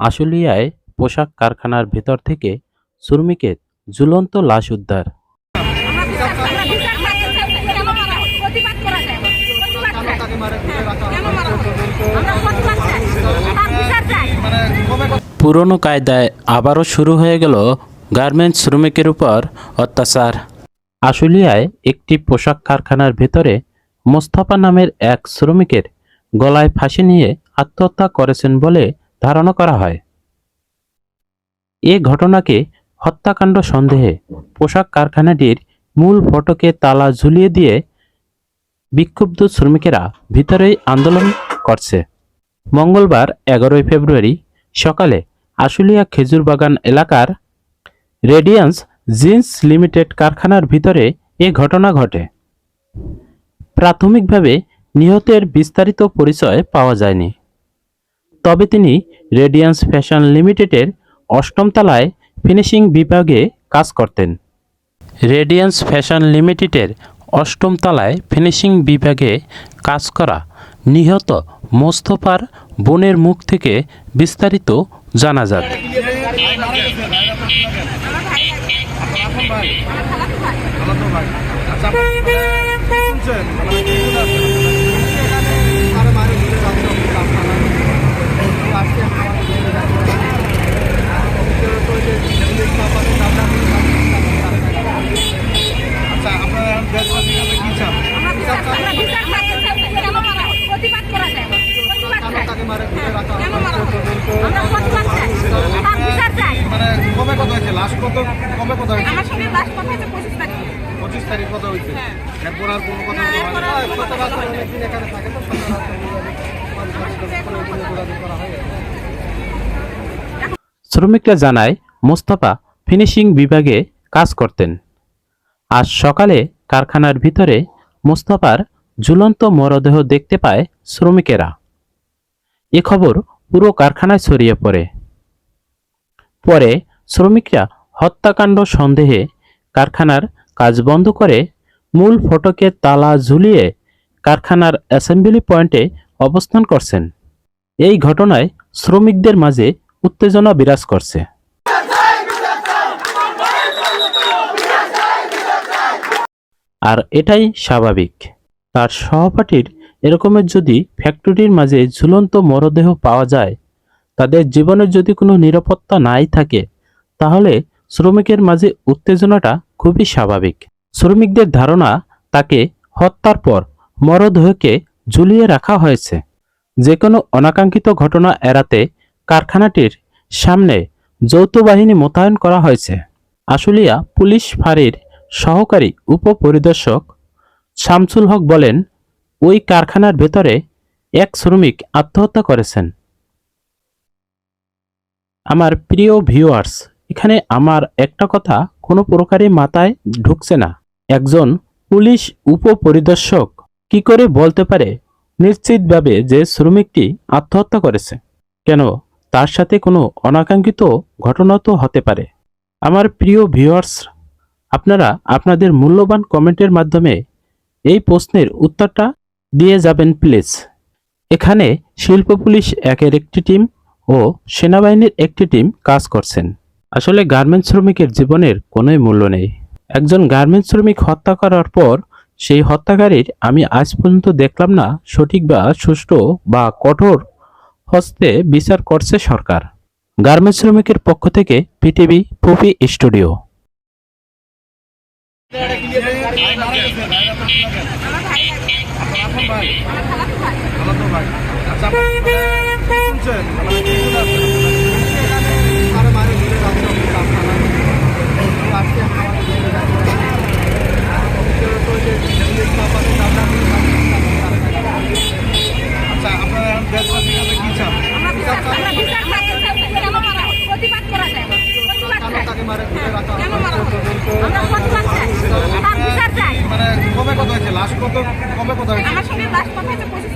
আশুলিয়ায় পোশাক কারখানার ভেতর থেকে শ্রমিকের ঝুলন্ত লাশ উদ্ধার। পুরনো কায়দায় আবারও শুরু হয়ে গেল গার্মেন্টস শ্রমিকের উপর অত্যাচার আশুলিয়ায় একটি পোশাক কারখানার ভেতরে মোস্তফা নামের এক শ্রমিকের গলায় ফাঁসি নিয়ে আত্মহত্যা করেছেন বলে ধারণা করা হয়। এ ঘটনাকে হত্যাকাণ্ড সন্দেহে পোশাক কারখানাটির মূল ফটকে তালা ঝুলিয়ে দিয়ে বিক্ষুব্ধ শ্রমিকেরা ভিতরেই আন্দোলন করছে। মঙ্গলবার এগারোই ফেব্রুয়ারি সকালে আশুলিয়া খেজুরবাগান এলাকার রেডিয়ান্স জিন্স লিমিটেড কারখানার ভিতরে এ ঘটনা ঘটে। প্রাথমিকভাবে নিহতের বিস্তারিত পরিচয় পাওয়া যায়নি। তবে তিনি রেডিয়ান্স ফ্যাশন লিমিটেডের অষ্টম তলায় ফিনিশিং বিভাগে কাজ করতেন। রেডিয়ান্স ফ্যাশন লিমিটেডের অষ্টম তলায় ফিনিশিং বিভাগে কাজ করা নিহত মোস্তফার বোনের মুখ থেকে বিস্তারিত জানা যাবে আমরা বিচার চাই। আমরা বিচার চাই। কেন মারা হলো? প্রতিবাদ করা যায়। প্রতিবাদ চাই। কেন মারা হলো? আমরা প্রতিবাদ চাই। তার বিচার চাই। মানে কবে কথা হয়েছে লাস্ট কত কবে কথা হয়েছে আমার সঙ্গে লাশ কথা হয়েছে পঁচিশ তারিখ পঁচিশ তারিখ কথা হয়েছে এরপর আর কোনো কথা না, হয়নি? এরপর আর কোনো কথা বলা হয়নি। শ্রমিকরা জানায়, মোস্তফা ফিনিশিং বিভাগে কাজ করতেন। আজ সকালে কারখানার ভিতরে মোস্তফার ঝুলন্ত মরদেহ দেখতে পায় শ্রমিকেরা। এ খবর পুরো কারখানায় ছড়িয়ে পড়ে। পরে শ্রমিকরা হত্যাকাণ্ড সন্দেহে কারখানার কাজ বন্ধ করে মূল ফটকে তালা ঝুলিয়ে কারখানার অ্যাসেম্বলি পয়েন্টে অবস্থান করছেন। এই ঘটনায় শ্রমিকদের মাঝে উত্তেজনা বিরাজ করছে। আর এটাই স্বাভাবিক। তার সহপাঠীর এরকমের যদি ফ্যাক্টরির মাঝে ঝুলন্ত মরদেহ পাওয়া যায়, তাদের জীবনের যদি কোনো নিরাপত্তা নাই থাকে, তাহলে শ্রমিকের মাঝে উত্তেজনাটা খুবই স্বাভাবিক। শ্রমিকদের ধারণা তাকে হত্যার পর মরদেহকে ঝুলিয়ে রাখা হয়েছে। যে কোনো অনাকাঙ্ক্ষিত ঘটনা এড়াতে কারখানাটির সামনে যৌথ বাহিনী মোতায়েন করা হয়েছে। আশুলিয়া পুলিশ ফাঁড়ির সহকারী উপপরিদর্শক শামসুল হক বলেন, ওই কারখানার ভেতরে এক শ্রমিক আত্মহত্যা করেছেন। আমার প্রিয় ভিউয়ার্স, এখানে আমার একটা কথা কোনো প্রকারে মাথায় ঢুকছে না। একজন পুলিশ উপপরিদর্শক কি করে বলতে পারে? নিশ্চিতভাবে যে শ্রমিকটি আত্মহত্যা করেছে। কেন? তার সাথে কোনো অনাকাঙ্ক্ষিত ঘটনা তো হতে পারে। আমার প্রিয় ভিউয়ার্স, আপনারা আপনাদের মূল্যবান কমেন্টের মাধ্যমে এই প্রশ্নের উত্তরটা দিয়ে যাবেন, প্লিজ। এখানে শিল্প পুলিশ একের একটি টিম ও সেনাবাহিনীর একটি টিম কাজ করছেন। আসলে গার্মেন্টস শ্রমিকের জীবনের কোনোই মূল্য নেই। একজন গার্মেন্টস শ্রমিক হত্যা করার পর সেই হত্যাকারীর আমি আজ পর্যন্ত দেখলাম না সঠিক বা সুষ্ঠু বা কঠোর হস্তে বিচার করছে সরকার। গার্মেন্টস শ্রমিকের পক্ষ থেকে পিটিভি পপি স্টুডিও। আমার ভাই আছে। আপন ভাই আমার খালাতো ভাই। আলাদা ভাই আচ্ছা শুনছেন মানে কি বলে আছে? আরে মারে ঘুরে যাচ্ছে আপনি কারখানা। তো আজকে আমাদের ঘুরে যাচ্ছে। আর অফিসের তো যে পুলিশ চাপাতে চাপাতে আচ্ছা আপনারা এখন দেশবাসীর কাছে কি চান আমরা বিচার চাই। আমরা বিচার চাই। কেন মারা হলো? প্রতিবাদ করা যায়। প্রতিবাদ কেন চাই। তাকে মারে ঘুরে রাখা কেন মারা হলো? আমরা প্রতিবাদ চাই। তার বিচার চাই। মানে কবে কথা হয়েছে? লাস্ট কত কবে কথা হয়েছে? আমার সঙ্গে লাস্ট কথা হয়েছে পঁচিশ